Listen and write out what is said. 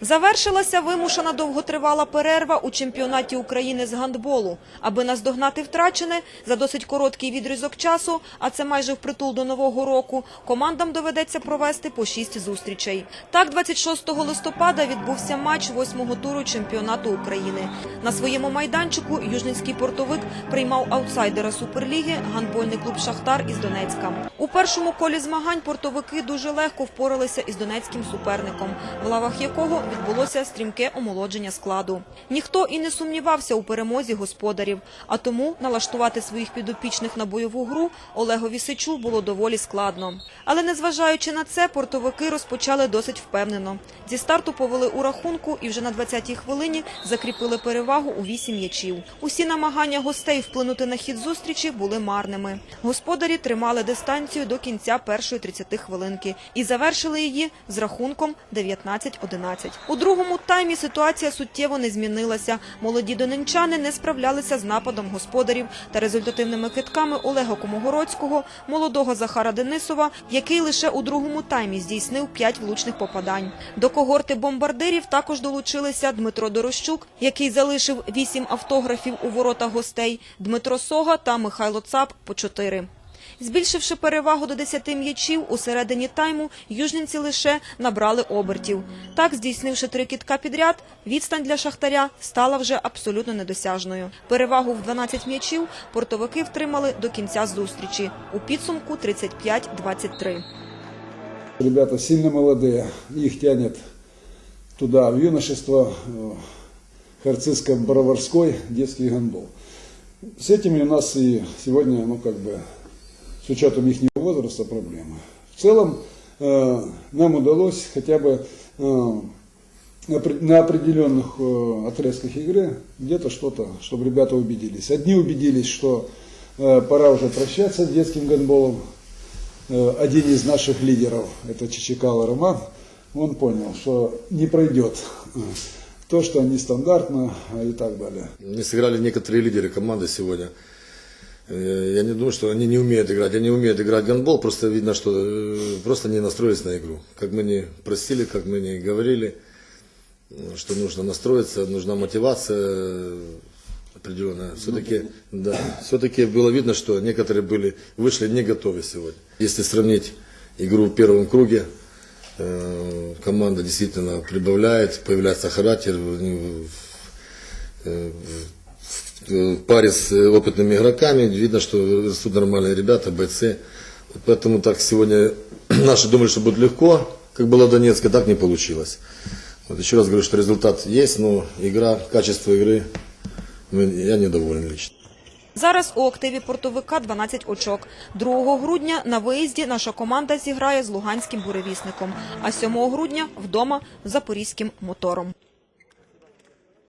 Завершилася вимушена довготривала перерва у чемпіонаті України з гандболу. Аби наздогнати втрачене за досить короткий відрізок часу, а це майже впритул до нового року, командам доведеться провести по шість зустрічей. Так, 26 листопада відбувся матч восьмого туру чемпіонату України. На своєму майданчику южницький портовик приймав аутсайдера Суперліги гандбольний клуб Шахтар із Донецька. У першому колі змагань портовики дуже легко впоралися із донецьким суперником, в лавах якого відбулося стрімке омолодження складу. Ніхто і не сумнівався у перемозі господарів, а тому налаштувати своїх підопічних на бойову гру Олегові Сичу було доволі складно. Але незважаючи на це, портовики розпочали досить впевнено. Зі старту повели у рахунку і вже на 20-й хвилині закріпили перевагу у 8 м'ячів. Усі намагання гостей вплинути на хід зустрічі були марними. Господарі тримали дистанцію до кінця першої 30 хвилинки і завершили її з рахунком 19-11. У другому таймі ситуація суттєво не змінилася. Молоді доненчани не справлялися з нападом господарів та результативними китками Олега Комогородського, молодого Захара Денисова, який лише у другому таймі здійснив 5 влучних попадань. До когорти бомбардирів також долучилися Дмитро Дорощук, який залишив 8 автографів у воротах гостей, Дмитро Сога та Михайло Цап по 4. Збільшивши перевагу до 10 м'ячів у середині тайму, южненці лише набрали обертів. Так, здійснивши три кітка підряд, відстань для шахтаря стала вже абсолютно недосяжною. Перевагу в 12 м'ячів портовики втримали до кінця зустрічі. У підсумку 35-23. Ребята сильно молодые, их тянет туда, в юношество, э, Харцизско-Броварской детский гандбол. С этими у нас и сегодня, ну как бы, с учетом их возраста проблемы. В целом э, нам удалось хотя бы э, на опре- на определенных э, отрезках игры где-то что-то, чтобы ребята убедились. Одни убедились, что пора уже прощаться с детским гандболом, один из наших лидеров, это Чичикало Роман, он понял, что не пройдет то, что нестандартно э, и так далее. Не сыграли некоторые лидеры команды сегодня. Э, Я не думаю, что они не умеют играть. Они умеют играть в гандбол, просто видно, что э, просто не настроились на игру. Как мы не просили, как мы не говорили, что нужно настроиться, нужна мотивация определенная. Все-таки, да, все-таки было видно, что некоторые были, вышли не готовы сегодня. Если сравнить игру в первом круге, э, команда действительно прибавляет, появляется характер, в- э, в- в паре с э, опытными игроками, видно, что растут нормальные ребята, бойцы. Поэтому так сегодня наши думали, что будет легко, как было в Донецке, так не получилось. Вот еще раз говорю, что результат есть, но игра, качество игры, ну, я недоволен лично. Зараз у активі портовика 12 очок. 2 грудня на виїзді наша команда зіграє з луганським буревісником, а 7 грудня вдома з запорізьким мотором.